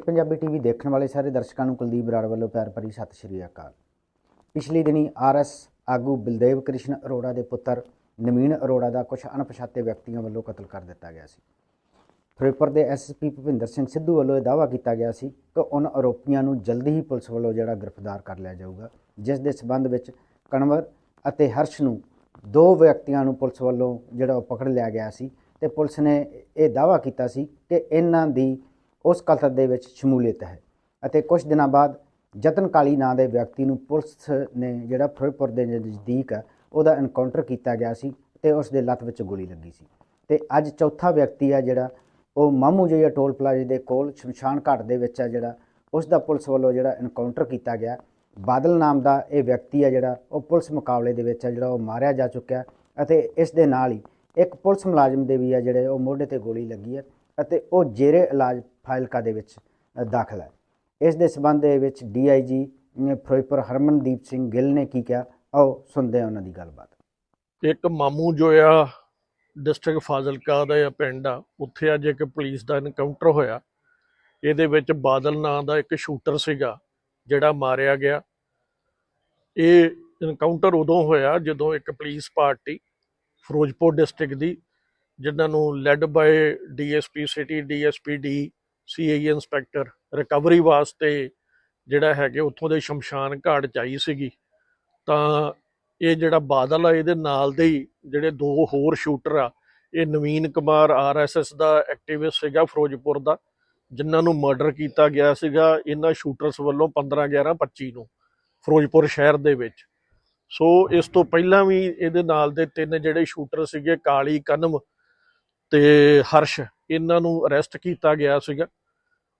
Punjabi TV ਦੇਖਣ ਵਾਲੇ ਸਾਰੇ ਦਰਸ਼ਕਾਂ ਨੂੰ ਕੁਲਦੀਪ ਬਰਾੜ ਵੱਲੋਂ ਪਿਆਰ ਭਰੀ ਸਤਿ ਸ਼੍ਰੀ ਅਕਾਲ। ਪਿਛਲੀ ਦਿਨੀ ਆਰਐਸ ਆਗੂ ਬਲਦੇਵ ਕ੍ਰਿਸ਼ਨ ਅਰੋੜਾ ਦੇ ਪੁੱਤਰ ਨਵੀਨ ਅਰੋੜਾ ਦਾ ਕੁਝ ਅਣਪਛਾਤੇ ਵਿਅਕਤੀਆਂ ਵੱਲੋਂ ਕਤਲ ਕਰ ਦਿੱਤਾ ਗਿਆ ਸੀ। ਫਿਰੋਜ਼ਪੁਰ ਦੇ ਐਸਐਸਪੀ ਭੁਪਿੰਦਰ ਸਿੰਘ ਸਿੱਧੂ ਵੱਲੋਂ ਇਹ ਦਾਅਵਾ ਕੀਤਾ ਗਿਆ ਸੀ ਕਿ ਉਹਨਾਂ ਆਰੋਪੀਆਂ ਨੂੰ ਜਲਦੀ ਹੀ ਪੁਲਿਸ ਵੱਲੋਂ ਜਿਹੜਾ ਗ੍ਰਿਫਤਾਰ ਕਰ ਲਿਆ ਜਾਊਗਾ, ਜਿਸ ਦੇ ਸਬੰਧ ਵਿੱਚ ਕਣਵਰ ਅਤੇ ਹਰਸ਼ ਨੂੰ ਦੋ ਵਿਅਕਤੀਆਂ ਨੂੰ ਪੁਲਿਸ ਵੱਲੋਂ ਜਿਹੜਾ ਉਹ ਪਕੜ ਲਿਆ ਗਿਆ ਸੀ ਤੇ ਪੁਲਿਸ ਨੇ ਇਹ ਦਾਅਵਾ ਕੀਤਾ ਸੀ ਕਿ ਇਹਨਾਂ ਦੀ ਉਸ ਕਤਲ ਦੇ ਵਿੱਚ ਸ਼ਮੂਲੀਅਤ ਹੈ ਅਤੇ ਕੁਝ ਦਿਨਾਂ ਬਾਅਦ ਜਤਨ ਕਾਲੀ ਨਾਂ ਦੇ ਵਿਅਕਤੀ ਨੂੰ ਪੁਲਿਸ ਨੇ ਜਿਹੜਾ ਫਿਰੋਜ਼ਪੁਰ ਦੇ ਨਜ਼ਦੀਕ ਹੈ ਉਹਦਾ ਐਨਕਾਊਂਟਰ ਕੀਤਾ ਗਿਆ ਸੀ ਤੇ ਉਸ ਦੇ ਲੱਤ ਵਿੱਚ ਗੋਲੀ ਲੱਗੀ ਸੀ। ਤੇ ਅੱਜ ਚੌਥਾ ਵਿਅਕਤੀ ਆ ਜਿਹੜਾ, ਉਹ ਮਾਮੂ ਜਿਹੇ ਟੋਲ ਪਲਾਜ਼ੇ ਦੇ ਕੋਲ ਸ਼ਮਸ਼ਾਨ ਘਾਟ ਦੇ ਵਿੱਚ ਆ ਜਿਹੜਾ, ਉਸ ਦਾ ਪੁਲਿਸ ਵੱਲੋਂ ਜਿਹੜਾ ਐਨਕਾਊਂਟਰ ਕੀਤਾ ਗਿਆ। ਬਾਦਲ ਨਾਮ ਦਾ ਇਹ ਵਿਅਕਤੀ ਆ ਜਿਹੜਾ, ਉਹ ਪੁਲਿਸ ਮੁਕਾਬਲੇ ਦੇ ਵਿੱਚ ਆ ਜਿਹੜਾ, ਉਹ ਮਾਰਿਆ ਜਾ ਚੁੱਕਿਆ। ਅਤੇ ਇਸ ਦੇ ਨਾਲ ਹੀ ਇੱਕ ਪੁਲਿਸ ਮੁਲਾਜ਼ਮ ਦੇ ਵੀ ਆ ਜਿਹੜੇ, ਉਹ ਮੋਢੇ ਤੇ ਗੋਲੀ ਲੱਗੀ ਹੈ ਅਤੇ ਉਹ ਜੇਰੇ ਇਲਾਜ ਫਾਇਲਕਾ ਦੇ ਵਿੱਚ ਦਾਖਲ ਹੈ। ਇਸ ਦੇ ਸਬੰਧ ਦੇ ਵਿੱਚ ਡੀਆਈਜੀ ਫਿਰੋਜ਼ਪੁਰ ਹਰਮਨਦੀਪ ਸਿੰਘ ਗਿੱਲ ਨੇ ਕੀ ਕਿਹਾ? ਆਓ ਸੁਣਦੇ ਹਾਂ ਉਹਨਾਂ ਦੀ ਗੱਲਬਾਤ। ਇੱਕ ਮਾਮੂ ਜੋ ਆ, ਡਿਸਟ੍ਰਿਕਟ ਫਾਜ਼ਿਲਕਾ ਦਾ ਇਹ ਪਿੰਡ ਆ, ਉੱਥੇ ਅੱਜ ਇੱਕ ਪੁਲਿਸ ਦਾ ਐਨਕਾਊਂਟਰ ਹੋਇਆ। ਇਹਦੇ ਵਿੱਚ ਬਾਦਲ ਨਾਂ ਦਾ ਇੱਕ ਸ਼ੂਟਰ ਸੀਗਾ, ਜਿਹੜਾ ਮਾਰਿਆ ਗਿਆ। ਇਹ ਇਨਕਾਊਂਟਰ ਉਦੋਂ ਹੋਇਆ ਜਦੋਂ ਇੱਕ ਪੁਲਿਸ ਪਾਰਟੀ ਫਿਰੋਜ਼ਪੁਰ ਡਿਸਟ੍ਰਿਕਟ ਦੀ ਜਿਨ੍ਹਾਂ ਨੂੰ led by DSP city DSP D CI inspector recovery ਵਾਸਤੇ ਜਿਹੜਾ ਹੈਗੇ ਉੱਥੋਂ ਦੇ ਸ਼ਮਸ਼ਾਨ ਘਾਟ ਚ ਆਈ ਸੀਗੀ। ਤਾਂ ਇਹ ਜਿਹੜਾ ਬਾਦਲ ਆ, ਇਹਦੇ ਨਾਲ ਦੇ ਹੀ ਜਿਹੜੇ ਦੋ ਹੋਰ ਸ਼ੂਟਰ ਆ, ਇਹ ਨਵੀਨ ਕੁਮਾਰ ਆਰਐਸਐਸ ਦਾ ਐਕਟਿਵਿਸਟ ਸੀਗਾ ਫਿਰੋਜ਼ਪੁਰ ਦਾ, ਜਿਨ੍ਹਾਂ ਨੂੰ ਮਰਡਰ ਕੀਤਾ ਗਿਆ ਸੀਗਾ ਇਹਨਾਂ ਸ਼ੂਟਰਸ ਵੱਲੋਂ 15 11 25 ਨੂੰ ਫਿਰੋਜ਼ਪੁਰ ਸ਼ਹਿਰ ਦੇ ਵਿੱਚ। ਸੋ ਇਸ ਤੋਂ ਪਹਿਲਾਂ ਵੀ ਇਹਦੇ ਨਾਲ ਦੇ ਤਿੰਨ ਜਿਹੜੇ ਸ਼ੂਟਰ ਸੀਗੇ, ਕਾਲੀ, ਕਨਮ ਤੇ ਹਰਸ਼ ਇਹਨਾਂ ਨੂੰ ਅਰੈਸਟ ਕੀਤਾ ਗਿਆ ਸੀਗਾ।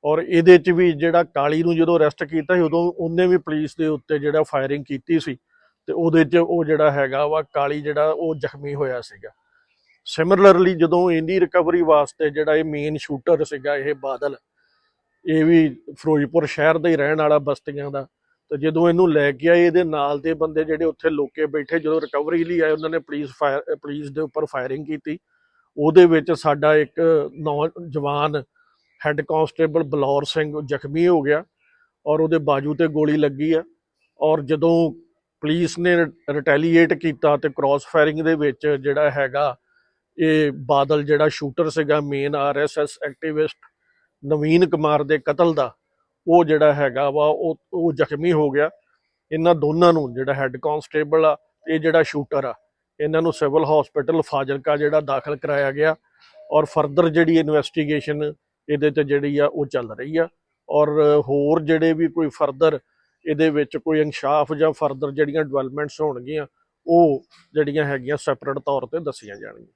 ਔਰ ਇਹਦੇ ਚ ਵੀ ਜਿਹੜਾ ਕਾਲੀ ਨੂੰ ਜਦੋਂ ਅਰੈਸਟ ਕੀਤਾ ਸੀ, ਉਦੋਂ ਉਹਨੇ ਵੀ ਪੁਲਿਸ ਦੇ ਉੱਤੇ ਜਿਹੜਾ ਫਾਇਰਿੰਗ ਕੀਤੀ ਸੀ ਤੇ ਉਹਦੇ 'ਚ ਉਹ ਜਿਹੜਾ ਹੈਗਾ ਵਾ, ਕਾਲੀ ਜਿਹੜਾ ਉਹ ਜ਼ਖਮੀ ਹੋਇਆ ਸੀਗਾ। ਸਿਮਿਲਰਲੀ ਜਦੋਂ ਇਹਦੀ ਰਿਕਵਰੀ ਵਾਸਤੇ ਜਿਹੜਾ ਇਹ ਮੇਨ ਸ਼ੂਟਰ ਸੀਗਾ ਇਹ ਬਾਦਲ, ਇਹ ਵੀ ਫਿਰੋਜ਼ਪੁਰ ਸ਼ਹਿਰ ਦਾ ਹੀ ਰਹਿਣ ਵਾਲਾ ਬਸਤੀਆਂ ਦਾ, ਤੇ ਜਦੋਂ ਇਹਨੂੰ ਲੈ ਕੇ ਆਏ, ਇਹਦੇ ਨਾਲ ਦੇ ਬੰਦੇ ਜਿਹੜੇ ਉੱਥੇ ਲੋਕੇ ਬੈਠੇ ਜਦੋਂ ਰਿਕਵਰੀ ਲਈ ਆਏ, ਉਹਨਾਂ ਨੇ ਪੁਲਿਸ ਫਾਇਰ ਪੁਲਿਸ ਦੇ ਉੱਪਰ ਫਾਇਰਿੰਗ ਕੀਤੀ। ਉਹਦੇ ਵਿੱਚ ਸਾਡਾ ਇੱਕ ਨੌਜਵਾਨ ਹੈੱਡ ਕਾਂਸਟੇਬਲ ਬਲੌਰ ਸਿੰਘ ਜ਼ਖਮੀ ਹੋ ਗਿਆ ਔਰ ਉਹਦੇ ਬਾਜੂ ਤੇ ਗੋਲੀ ਲੱਗੀ ਆ ਔਰ ਜਦੋਂ ਪੁਲਿਸ ਨੇ ਰਿਟੈਲੀਏਟ ਕੀਤਾ ਤੇ ਕ੍ਰਾਸ ਫਾਇਰਿੰਗ ਦੇ ਵਿੱਚ ਜਿਹੜਾ ਹੈਗਾ ਇਹ ਬਾਦਲ ਜਿਹੜਾ ਸ਼ੂਟਰ ਸੀਗਾ main RSS activist Naveen Kumar ਦੇ ਕਤਲ ਦਾ, ਉਹ ਜਿਹੜਾ ਹੈਗਾ ਵਾ, ਉਹ ਉਹ ਜ਼ਖਮੀ ਹੋ ਗਿਆ। ਇਹਨਾਂ ਦੋਨਾਂ ਨੂੰ ਜਿਹੜਾ ਹੈੱਡ ਕਾਂਸਟੇਬਲ ਆ, ਇਹ ਜਿਹੜਾ ਸ਼ੂਟਰ ਆ ਇਹਨਾਂ ਨੂੰ ਸਿਵਲ ਹਸਪੀਟਲ ਫਾਜ਼ਿਲਕਾ ਜਿਹੜਾ ਦਾਖਲ ਕਰਾਇਆ ਗਿਆ ਔਰ ਫਰਦਰ ਜਿਹੜੀ ਇਨਵੈਸਟੀਗੇਸ਼ਨ ਇਹਦੇ ਤੇ ਜਿਹੜੀ ਆ ਉਹ ਚੱਲ ਰਹੀ ਆ ਔਰ ਹੋਰ ਜਿਹੜੇ ਵੀ ਕੋਈ ਫਰਦਰ ਇਹਦੇ ਵਿੱਚ ਕੋਈ ਇਨਸ਼ਾਫ ਜਾਂ ਫਰਦਰ ਜਿਹੜੀਆਂ ਡਿਵੈਲਪਮੈਂਟਸ ਹੋਣਗੀਆਂ, ਉਹ ਜਿਹੜੀਆਂ ਹੈਗੀਆਂ ਸੈਪਰੇਟ ਤੌਰ ਤੇ ਦੱਸੀਆਂ ਜਾਣਗੀਆਂ।